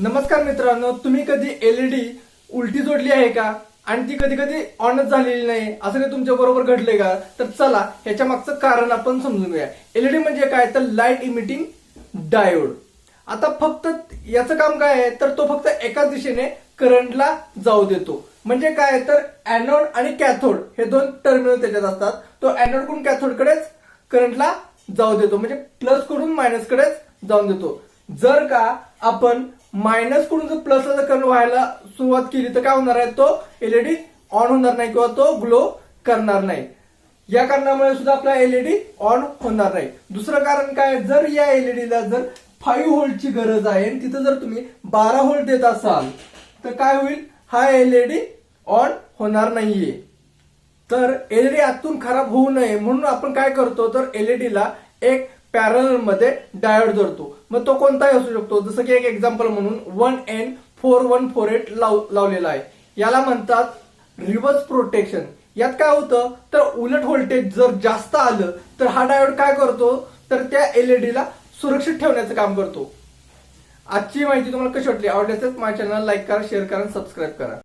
नमस्कार मित्रांनो तुम्ही कधी एलईडी उलटी जोडली आहे का? आणि ती कधी कधी ऑनच झालेली नाही. असं काही तुमच्या बरोबर घडलंय का? तर चला ह्याच्या मागचं कारण आपण समजून घेऊया. एलईडी म्हणजे काय? तर लाइट इमिटिंग डायोड आता फक्त याचं काम काय आहे? तर तो फक्त एकाच दिशेने करंटला जाऊ देतो. म्हणजे काय? तर अॅनोड आणि कॅथोड हे दोन टर्मिनल त्याच्यात असतात. तो अॅनोडकडून कॅथोडकडेच करंटला जाऊ देतो. म्हणजे प्लसकडून मायनसकडेच जाऊन देतो. जर का आपण मायनसकडून जर प्लसला जर करंट व्हायला सुरुवात केली तर काय होणार आहे? तो एलईडी ऑन होणार नाही किंवा तो ग्लो करणार नाही. या कारणामुळे सुद्धा आपला एलईडी ऑन होणार नाही. दुसरं कारण काय? जर या एलईडीला जर फाईव्ह होल्टची गरज आहे आणि तिथं जर तुम्ही बारा होल्ट देत असाल तर काय होईल? हा एलईडी ऑन होणार नाहीये. तर एलईडी आतून खराब होऊ नये. म्हणून आपण काय करतो? तर एलईडीला एक पॅरलमध्ये डायोड जोडतो मग तो कोणताही असू शकतो. जसं की एक एक्झाम्पल म्हणून one N four one four eight लावलेला आहे. याला म्हणतात रिव्हर्स प्रोटेक्शन यात काय होतं? तर उलट व्होल्टेज जर जास्त आलं तर हा डायोड काय करतो? तर त्या एलईडीला सुरक्षित ठेवण्याचं काम करतो. आजची माहिती तुम्हाला कशी वाटली? आवडल्यास माझ्या चॅनल लाईक करा शेअर करा सबस्क्राईब करा.